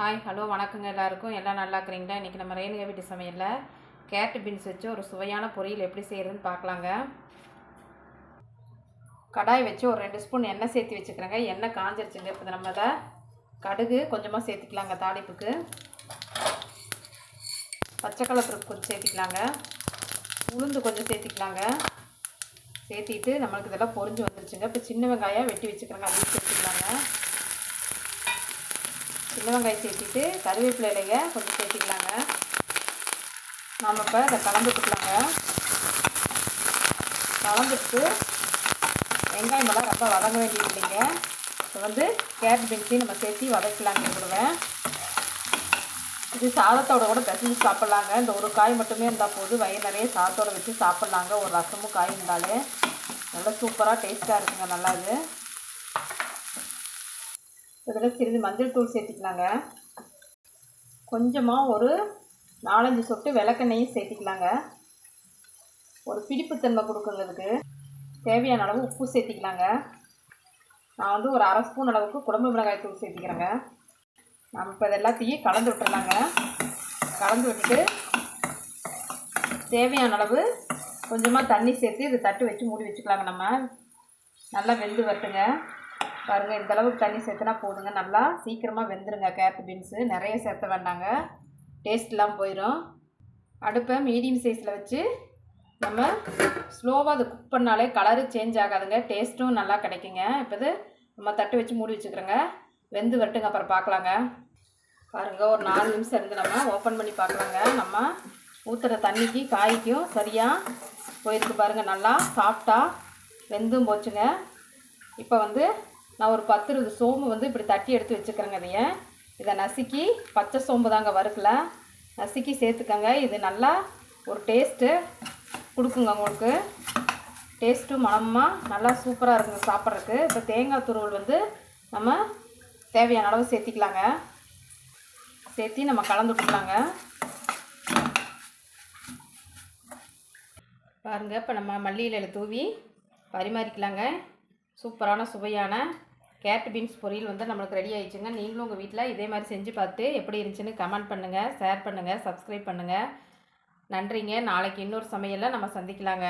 Hi hello வணக்கங்க எல்லாருக்கும். எல்லாம் நல்லா இருக்கிறீங்களா? இன்றைக்கி நம்ம ரேணுகா வீட்டு சமையலில் கேரட் பீன்ஸ் வச்சு ஒரு சுவையான பொரியல் எப்படி செய்கிறதுன்னு பார்க்கலாங்க. கடாய் வச்சு ஒரு ரெண்டு ஸ்பூன் எண்ணெய் சேர்த்து வச்சுக்கிறேங்க. எண்ணெய் காஞ்சிருச்சுங்க. இப்போ நம்ம அதை கடுகு கொஞ்சமாக சேர்த்துக்கலாங்க தாளிப்புக்கு. பச்சை கலப்பருப்பு கொஞ்சம் சேர்த்திக்கலாங்க. உளுந்து கொஞ்சம் சேர்த்திக்கலாங்க. சேர்த்திட்டு நம்மளுக்கு இதெல்லாம் பொரிஞ்சு வந்துருச்சுங்க. இப்போ சின்ன வெங்காயம் வெட்டி வச்சுக்கிறேங்க. அதையும் சேர்த்துக்கலாங்க. சின்ன வெங்காயம் சேர்த்திட்டு கருவேப்பிலை இலைய கொஞ்சம் சேர்த்திக்கலாங்க. நாம் இப்போ இதை கலந்துட்டுக்கலாங்க கலந்துட்டு வெங்காயமெல்லாம் ரொம்ப வதங்க வேண்டியது இல்லைங்க. இப்போ வந்து கேரட் பீன்ஸையும் நம்ம சேர்த்து வதக்கலாங்க விடுவேன் இது சாதத்தோட கூட பிசைஞ்சு சாப்பிட்லாங்க. இந்த ஒரு காய் மட்டுமே இருந்தால் போது வயிறு நிறைய சாதத்தோடு வச்சு சாப்பிட்லாங்க. ஒரு ரசமும் காய் இருந்தாலே. நல்லா சூப்பராக டேஸ்ட்டாக இருக்குங்க. நல்லா இது. இதில் சிறிது மஞ்சள் தூள் சேர்த்துக்கலாங்க. கொஞ்சமாக ஒரு நாலஞ்சு சொட்டு விளக்கெண்ணையும் சேர்த்திக்கலாங்க. ஒரு பிடிப்புத்தன்மை தன்மை கொடுக்குறதுக்கு தேவையான அளவு உப்பு சேர்த்திக்கலாங்க. நான் வந்து ஒரு அரை ஸ்பூன் அளவுக்கு குழம்பு மிளகாய் தூள் சேர்த்திக்கிறேங்க. நம்ம இப்போ இது எல்லாத்தையும் கலந்து விட்டுறலாங்க. கலந்து விட்டுட்டு தேவையான அளவு கொஞ்சமாக தண்ணி சேர்த்து இது தட்டு வச்சு மூடி வச்சுக்கலாங்க நம்ம. நல்லா வெந்து வரட்டுங்க. பாருங்கள் இந்த அளவுக்கு தண்ணி சேர்த்துனா போதுங்க. நல்லா சீக்கிரமாக வெந்துருங்க. கேரட் பீன்ஸு நிறைய சேர்த்த வேண்டாங்க. டேஸ்ட்லாம் போயிடும் அடுப்பை மீடியம் சைஸில் வச்சு நம்ம ஸ்லோவாக அதை குக் பண்ணாலே கலரு சேஞ்ச் ஆகாதுங்க. டேஸ்ட்டும் நல்லா கிடைக்குங்க. இப்போ இது நம்ம தட்டு வச்சு மூடி வச்சுக்கிறோங்க. வெந்து வரட்டுங்க. அப்புறம் பார்க்கலாங்க. பாருங்கள் ஒரு நாலு நிமிஷம் இருந்து நம்ம ஓப்பன் பண்ணி பார்க்கலாங்க. நம்ம ஊற்றுற தண்ணிக்கு காய்க்கும் சரியாக போயிருக்கு பாருங்கள் நல்லா சாஃப்டாக வெந்தும் போச்சுங்க. இப்போ வந்து நான் ஒரு பத்து இருபது சோம்பு வந்து இப்படி தட்டி எடுத்து வச்சுக்கிறேங்க இதைய. இதை நசுக்கி பச்சை சோம்பு தாங்க வறுக்கல. நசுக்கி சேர்த்துக்கங்க. இது நல்லா ஒரு டேஸ்ட்டு கொடுக்குங்க உங்களுக்கு. டேஸ்ட்டும் மனமாக நல்லா சூப்பராக இருக்குங்க சாப்பிட்றதுக்கு. இப்போ தேங்காய் துருவல் வந்து நம்ம தேவையான அளவு சேர்த்திக்கலாங்க. சேர்த்தி நம்ம கலந்து விட்டுக்கலாங்க. பாருங்கள் இப்போ நம்ம மல்லியில் இலையில் தூவி பரிமாறிக்கலாங்க. சூப்பரான சுவையான கேட் பீன்ஸ் பொரியல் வந்து நம்மளுக்கு ரெடி ஆயிடுச்சுங்க. நீங்களும் உங்கள் வீட்டில் இதே மாதிரி செஞ்சு பார்த்து எப்படி இருந்துச்சுன்னு கமெண்ட் பண்ணுங்கள் ஷேர் பண்ணுங்கள் சப்ஸ்கிரைப் பண்ணுங்கள் நன்றிங்க. நாளைக்கு இன்னொரு சமையலில் நம்ம சந்திக்கலாங்க.